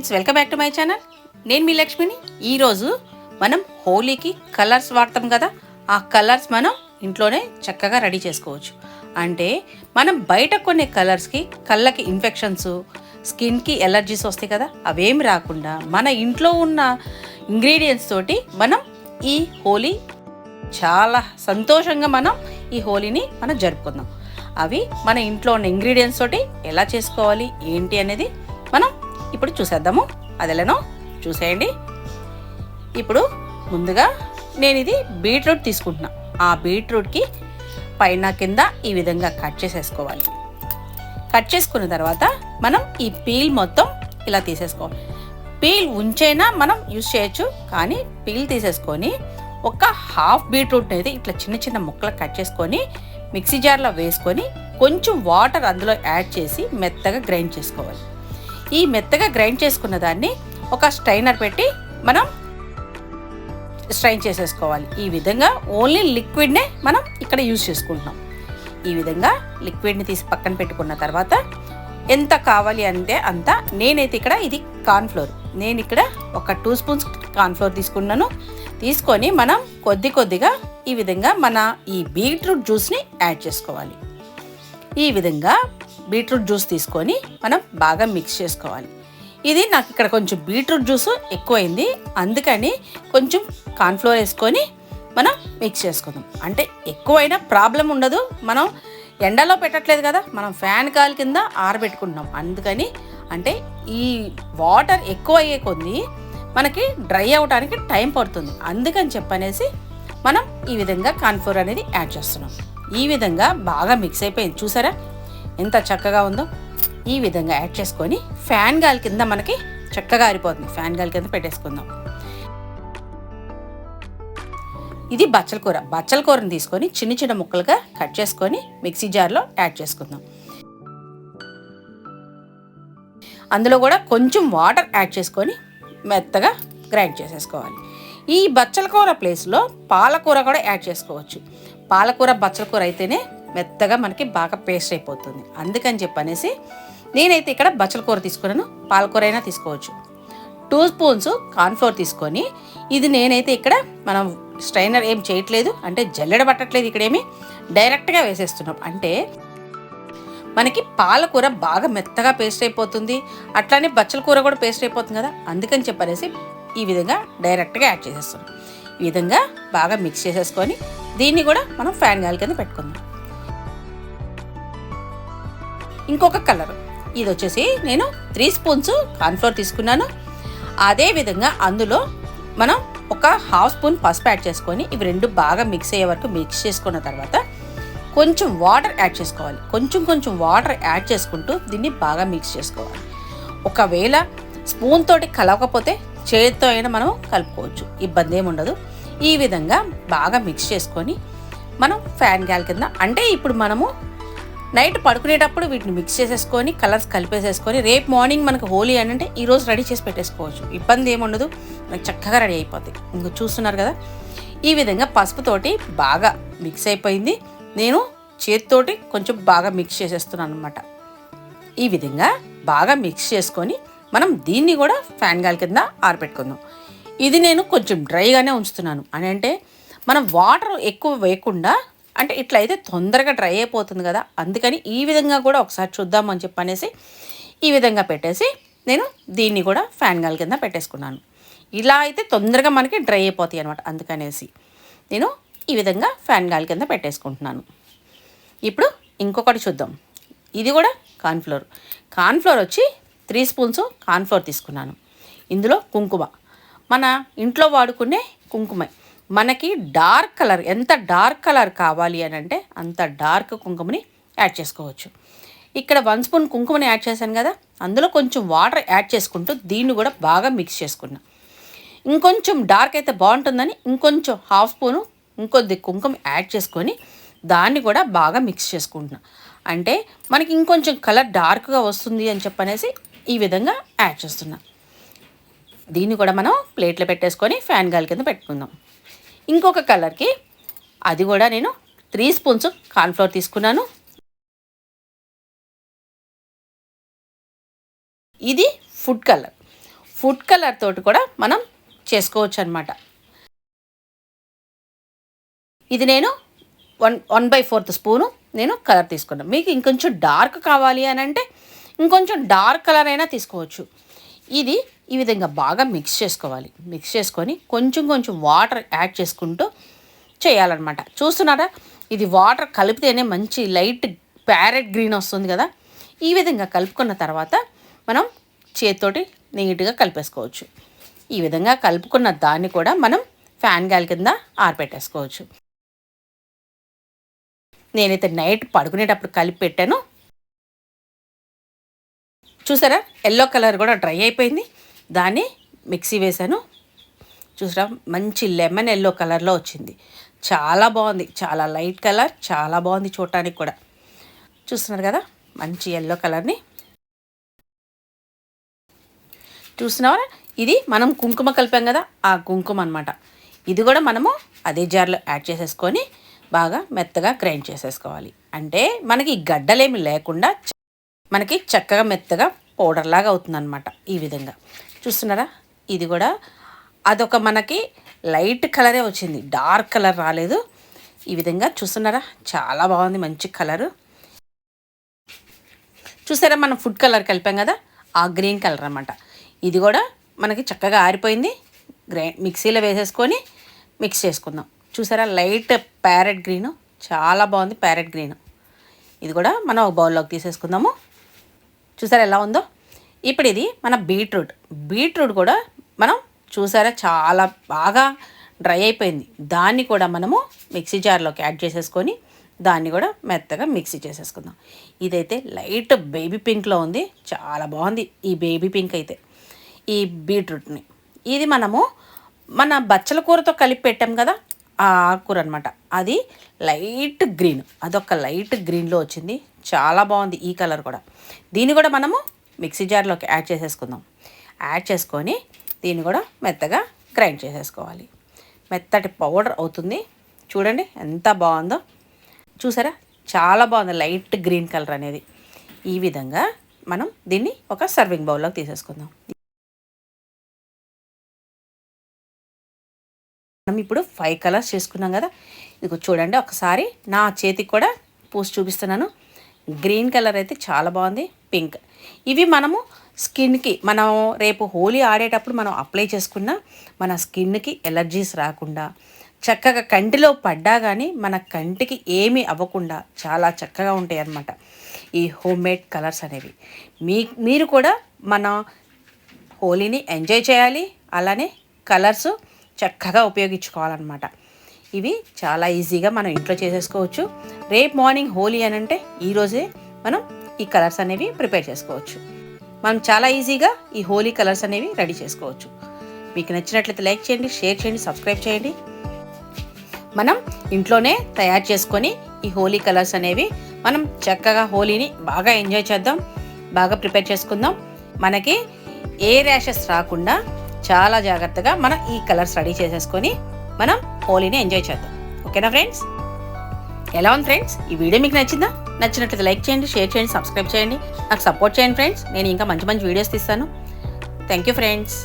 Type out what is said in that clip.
Friends welcome back to my channel. నేను మీ లక్ష్మిని. ఈరోజు మనం హోలీకి కలర్స్ వాడతాం కదా ఆ కలర్స్ మనం ఇంట్లోనే చక్కగా రెడీ చేసుకోవచ్చు. అంటే మనం బయట కొనే కలర్స్కి కళ్ళకి ఇన్ఫెక్షన్స్ స్కిన్కి ఎలర్జీస్ వస్తాయి కదా అవేమి రాకుండా మన ఇంట్లో ఉన్న ఇంగ్రీడియంట్స్ తోటి మనం ఈ హోలీ చాలా సంతోషంగా మనం ఈ హోలీని మనం జరుపుకుందాం. అవి మన ఇంట్లో ఉన్న ఇంగ్రీడియంట్స్ తోటి ఎలా చేసుకోవాలి ఏంటి అనేది మనం ఇప్పుడు చూసేద్దాము. అది ఎలానో చూసేయండి. ఇప్పుడు ముందుగా నేను ఇది బీట్రూట్ తీసుకుంటున్నా. ఆ బీట్రూట్కి పైన కింద ఈ విధంగా కట్ చేసేసుకోవాలి. కట్ చేసుకున్న తర్వాత మనం ఈ పీల్ మొత్తం ఇలా తీసేసుకోవాలి. పీల్ ఉంచైనా మనం యూజ్ చేయొచ్చు కానీ పీల్ తీసేసుకొని ఒక హాఫ్ బీట్రూట్ అయితే ఇట్లా చిన్న చిన్న ముక్కలు కట్ చేసుకొని మిక్సీ జార్లో వేసుకొని కొంచెం వాటర్ అందులో యాడ్ చేసి మెత్తగా గ్రైండ్ చేసుకోవాలి. ఈ మెత్తగా గ్రైండ్ చేసుకున్న దాన్ని ఒక స్ట్రైనర్ పెట్టి మనం స్ట్రైన్ చేసేసుకోవాలి. ఈ విధంగా ఓన్లీ లిక్విడ్నే మనం ఇక్కడ యూజ్ చేసుకుంటున్నాం. ఈ విధంగా లిక్విడ్ని తీసి పక్కన పెట్టుకున్న తర్వాత ఎంత కావాలి అంటే అంత నేనైతే ఇక్కడ ఇది కార్న్ఫ్లోర్ నేను ఇక్కడ ఒక టూ స్పూన్స్ కార్న్ఫ్లోర్ తీసుకున్నాను. తీసుకొని మనం కొద్ది కొద్దిగా ఈ విధంగా మన ఈ బీట్రూట్ జ్యూస్ని యాడ్ చేసుకోవాలి. ఈ విధంగా బీట్రూట్ జ్యూస్ తీసుకొని మనం బాగా మిక్స్ చేసుకోవాలి. ఇది నాకు ఇక్కడ కొంచెం బీట్రూట్ జ్యూస్ ఎక్కువైంది. అందుకని కొంచెం కార్న్ఫ్లోర్ వేసుకొని మనం మిక్స్ చేసుకుందాం. అంటే ఎక్కువైనా ప్రాబ్లం ఉండదు. మనం ఎండలో పెట్టట్లేదు కదా మనం ఫ్యాన్ కాల్ కింద ఆరబెట్టుకుంటున్నాం. అందుకని అంటే ఈ వాటర్ ఎక్కువ అయ్యే కొద్ది మనకి డ్రై అవడానికి టైం పడుతుంది. అందుకని చెప్పనేసి మనం ఈ విధంగా కాన్ఫ్లోర్ అనేది యాడ్ చేస్తున్నాం. ఈ విధంగా బాగా మిక్స్ అయిపోయింది. చూసారా? ఎంత చక్కగా ఉందో ఈ విధంగా యాడ్ చేసుకొని ఫ్యాన్ గాలి కింద మనకి చక్కగా ఆరిపోతుంది. ఫ్యాన్ గాలి కింద పెట్టేసుకుందాం. ఇది బచ్చల కూర. బచ్చల కూరని తీసుకొని చిన్న చిన్న ముక్కలుగా కట్ చేసుకొని మిక్సీ జార్లో యాడ్ చేసుకుందాం. అందులో కూడా కొంచెం వాటర్ యాడ్ చేసుకొని మెత్తగా గ్రైండ్ చేసేసుకోవాలి. ఈ బచ్చల కూర ప్లేస్లో పాలకూర కూడా యాడ్ చేసుకోవచ్చు. పాలకూర బచ్చల కూర అయితేనే మెత్తగా మనకి బాగా పేస్ట్ అయిపోతుంది. అందుకని చెప్పనేసి నేనైతే ఇక్కడ బచ్చల కూర తీసుకున్నాను. పాలకూర అయినా తీసుకోవచ్చు. టూ స్పూన్స్ కార్న్ఫ్లోర్ తీసుకొని ఇది నేనైతే ఇక్కడ మనం స్ట్రైనర్ ఏం చేయట్లేదు. అంటే జల్లెడ పట్టట్లేదు ఇక్కడేమి. డైరెక్ట్గా వేసేస్తున్నాం. అంటే మనకి పాలకూర బాగా మెత్తగా పేస్ట్ అయిపోతుంది. అట్లానే బచ్చల కూర కూడా పేస్ట్ అయిపోతుంది కదా. అందుకని చెప్పనేసి ఈ విధంగా డైరెక్ట్గా యాడ్ చేసేస్తున్నాం. ఈ విధంగా బాగా మిక్స్ చేసేసుకొని దీన్ని కూడా మనం ఫ్యాన్ గాలి కింద పెట్టుకుందాం. ఇంకొక కలర్. ఇది వచ్చేసి నేను త్రీ స్పూన్స్ కార్న్ఫ్లోర్ తీసుకున్నాను. అదే విధంగా అందులో మనం ఒక హాఫ్ స్పూన్ పసుపు యాడ్ చేసుకొని ఇవి రెండు బాగా మిక్స్ అయ్యే వరకు మిక్స్ చేసుకున్న తర్వాత కొంచెం వాటర్ యాడ్ చేసుకోవాలి. కొంచెం కొంచెం వాటర్ యాడ్ చేసుకుంటూ దీన్ని బాగా మిక్స్ చేసుకోవాలి. ఒకవేళ స్పూన్ తోటి కలవకపోతే చేతితో అయినా మనం కలుపుకోవచ్చు. ఇబ్బంది ఏమి ఉండదు. ఈ విధంగా బాగా మిక్స్ చేసుకొని మనం ఫ్యాన్ గ్యాల్ కింద అంటే ఇప్పుడు మనము నైట్ పడుకునేటప్పుడు వీటిని మిక్స్ చేసేసుకొని కలర్స్ కలిపేసేసుకొని రేపు మార్నింగ్ మనకు హోలీ అని అంటే ఈరోజు రెడీ చేసి పెట్టేసుకోవచ్చు. ఇబ్బంది ఏముండదు. మనకి చక్కగా రెడీ అయిపోతాయి. ఇంకా చూస్తున్నారు కదా? ఈ విధంగా పసుపుతోటి బాగా మిక్స్ అయిపోయింది. నేను చేతితోటి కొంచెం బాగా మిక్స్ చేసేస్తున్నాను అనమాట ఈ విధంగా బాగా మిక్స్ చేసుకొని మనం దీన్ని కూడా ఫ్యాన్ గాలి కింద ఆరబెట్టుకుందాం. ఇది నేను కొంచెం డ్రైగానే ఉంచుతున్నాను. అని అంటే మనం వాటర్ ఎక్కువ వేయకుండా అంటే ఇట్లా అయితే తొందరగా డ్రై అయిపోతుంది కదా. అందుకని ఈ విధంగా కూడా ఒకసారి చూద్దామని చెప్పనేసి ఈ విధంగా పెట్టేసి నేను దీన్ని కూడా ఫ్యాన్ గాలి కింద పెట్టేసుకున్నాను. ఇలా అయితే తొందరగా మనకి డ్రై అయిపోతాయి అనమాట అందుకనేసి నేను ఈ విధంగా ఫ్యాన్ గాలి కింద పెట్టేసుకుంటున్నాను. ఇప్పుడు ఇంకొకటి చూద్దాం. ఇది కూడా కార్న్ఫ్లోర్. కార్న్ఫ్లోర్ వచ్చి త్రీ స్పూన్స్ కార్న్ఫ్లోర్ తీసుకున్నాను. ఇందులో కుంకుమ. మన ఇంట్లో వాడుకునే కుంకుమ. మనకి డార్క్ కలర్ ఎంత డార్క్ కలర్ కావాలి అని అంటే అంత డార్క్ కుంకుమని యాడ్ చేసుకోవచ్చు. ఇక్కడ వన్ స్పూన్ కుంకుమని యాడ్ చేశాను కదా అందులో కొంచెం వాటర్ యాడ్ చేసుకుంటూ దీన్ని కూడా బాగా మిక్స్ చేసుకున్నా. ఇంకొంచెం డార్క్ అయితే బాగుంటుందని ఇంకొంచెం హాఫ్ స్పూను ఇంకొద్ది కుంకుమ యాడ్ చేసుకొని దాన్ని కూడా బాగా మిక్స్ చేసుకుంటున్నా. అంటే మనకి ఇంకొంచెం కలర్ డార్క్గా వస్తుంది అని చెప్పనేసి ఈ విధంగా యాడ్ చేస్తున్నా. దీన్ని కూడా మనం ప్లేట్లో పెట్టేసుకొని ఫ్యాన్ గాలి కింద పెట్టుకుందాం. ఇంకొక కలర్కి అది కూడా నేను త్రీ స్పూన్స్ కార్న్ఫ్లవర్ తీసుకున్నాను. ఇది ఫుడ్ కలర్. ఫుడ్ కలర్ తోటి కూడా మనం చేసుకోవచ్చు అనమాట ఇది నేను one one by fourth spoon నేను కలర్ తీసుకున్నాను. మీకు ఇంకొంచెం డార్క్ కావాలి అని అంటే ఇంకొంచెం డార్క్ కలర్ అయినా తీసుకోవచ్చు. ఇది ఈ విధంగా బాగా మిక్స్ చేసుకోవాలి. మిక్స్ చేసుకొని కొంచెం కొంచెం వాటర్ యాడ్ చేసుకుంటూ చేయాలన్నమాట. చూస్తున్నారా? ఇది వాటర్ కలిపితేనే మంచి లైట్ ప్యారెట్ గ్రీన్ వస్తుంది కదా? ఈ విధంగా కలుపుకున్న తర్వాత మనం చేతితోటి నీట్గా కలిపేసుకోవచ్చు. ఈ విధంగా కలుపుకున్న దాన్ని కూడా మనం ఫ్యాన్ గాలి కింద ఆరిపెట్టేసుకోవచ్చు. నేనైతే నైట్ పడుకునేటప్పుడు కలిపి పెట్టాను. చూసారా? ఎల్లో కలర్ కూడా డ్రై అయిపోయింది. దాన్ని మిక్సీ వేశాను. చూసారా? మంచి లెమన్ ఎల్లో కలర్లో వచ్చింది. చాలా బాగుంది. చాలా లైట్ కలర్ చాలా బాగుంది చూడటానికి కూడా. చూస్తున్నారు కదా? మంచి ఎల్లో కలర్ని. చూస్తున్నావా? ఇది మనం కుంకుమ కలిపాం కదా? ఆ కుంకుమ అనమాట ఇది కూడా మనము అదే జార్లో యాడ్ చేసేసుకొని బాగా మెత్తగా గ్రైండ్ చేసేసుకోవాలి. అంటే మనకి గడ్డలేమి లేకుండా మనకి చక్కగా మెత్తగా పౌడర్ లాగా అవుతుందన్నమాట ఈ విధంగా. చూస్తున్నారా? ఇది కూడా అదొక మనకి లైట్ కలరే వచ్చింది. డార్క్ కలర్ రాలేదు. ఈ విధంగా చూస్తున్నారా? చాలా బాగుంది. మంచి కలరు. చూసారా? మనం ఫుడ్ కలర్ కలిపాం కదా? ఆ గ్రీన్ కలర్ అనమాట ఇది కూడా మనకి చక్కగా ఆరిపోయింది. గ్రై మిక్సీలో వేసేసుకొని మిక్స్ చేసుకుందాం. చూసారా? Light parrot green. చాలా బాగుంది ప్యారెట్ గ్రీన్. ఇది కూడా మనం ఒక బౌల్లోకి తీసేసుకుందాము. చూసారా ఎలా ఉందో? ఇప్పుడు ఇది మన బీట్రూట్. బీట్రూట్ కూడా మనం చూసారా చాలా బాగా డ్రై అయిపోయింది. దాన్ని కూడా మనము మిక్సీ జార్లోకి యాడ్ చేసేసుకొని దాన్ని కూడా మెత్తగా మిక్సీ చేసేసుకుందాం. ఇదైతే లైట్ బేబీ పింక్లో ఉంది. చాలా బాగుంది ఈ బేబీ పింక్ అయితే. ఈ బీట్రూట్ని. ఇది మనము మన బచ్చల కూరతో కలిపి పెట్టాం కదా ఆ ఆకుకూర అనమాట అది లైట్ గ్రీన్. అదొక లైట్ గ్రీన్లో వచ్చింది. చాలా బాగుంది ఈ కలర్ కూడా. దీన్ని కూడా మనము మిక్సీ జార్లోకి యాడ్ చేసేసుకుందాం. యాడ్ చేసుకొని దీన్ని కూడా మెత్తగా గ్రైండ్ చేసేసుకోవాలి. మెత్తటి పౌడర్ అవుతుంది. చూడండి ఎంత బాగుందో. చూసారా? చాలా బాగుంది. లైట్ గ్రీన్ కలర్ అనేది. ఈ విధంగా మనం దీన్ని ఒక సర్వింగ్ బౌల్లోకి తీసేసుకుందాం. మనం ఇప్పుడు ఫైవ్ కలర్స్ చేసుకున్నాం కదా. ఇది చూడండి ఒకసారి నా చేతికి కూడా పూసి చూపిస్తున్నాను. గ్రీన్ కలర్ అయితే చాలా బాగుంది. పింక్. ఇవి మనము స్కిన్కి మనం రేపు హోలీ ఆడేటప్పుడు మనం అప్లై చేసుకున్న మన స్కిన్కి ఎలర్జీస్ రాకుండా చక్కగా కంటిలో పడ్డా కానీ మన కంటికి ఏమీ అవ్వకుండా చాలా చక్కగా ఉంటాయి అన్నమాట. ఈ హోమ్ మేడ్ కలర్స్ అనేవి. మీ మీరు కూడా మన హోలీని ఎంజాయ్ చేయాలి అలానే కలర్స్ చక్కగా ఉపయోగించుకోవాలన్నమాట. ఇవి చాలా ఈజీగా మనం ఇంట్లో చేసేసుకోవచ్చు. రేపు మార్నింగ్ హోలీ అని అంటే ఈరోజే మనం ఈ కలర్స్ అనేవి ప్రిపేర్ చేసుకోవచ్చు. మనం చాలా ఈజీగా ఈ హోలీ కలర్స్ అనేవి రెడీ చేసుకోవచ్చు. మీకు నచ్చినట్లయితే లైక్ చేయండి షేర్ చేయండి సబ్స్క్రైబ్ చేయండి. మనం ఇంట్లోనే తయారు చేసుకొని ఈ హోలీ కలర్స్ అనేవి మనం చక్కగా హోలీని బాగా ఎంజాయ్ చేద్దాం బాగా ప్రిపేర్ చేసుకుందాం. మనకి ఏ ర్యాషెస్ రాకుండా చాలా జాగ్రత్తగా మనం ఈ కలర్స్ రెడీ చేసేసుకొని మనం హోలీని ఎంజాయ్ చేద్దాం. ఓకేనా ఫ్రెండ్స్? ఎలా ఉంది ఫ్రెండ్స్? ఈ వీడియో మీకు నచ్చిందా? నచ్చినట్లయితే లైక్ చేయండి షేర్ చేయండి సబ్స్క్రైబ్ చేయండి. నాకు సపోర్ట్ చేయండి ఫ్రెండ్స్. నేను ఇంకా మంచి మంచి వీడియోస్ తీస్తాను. Thank you friends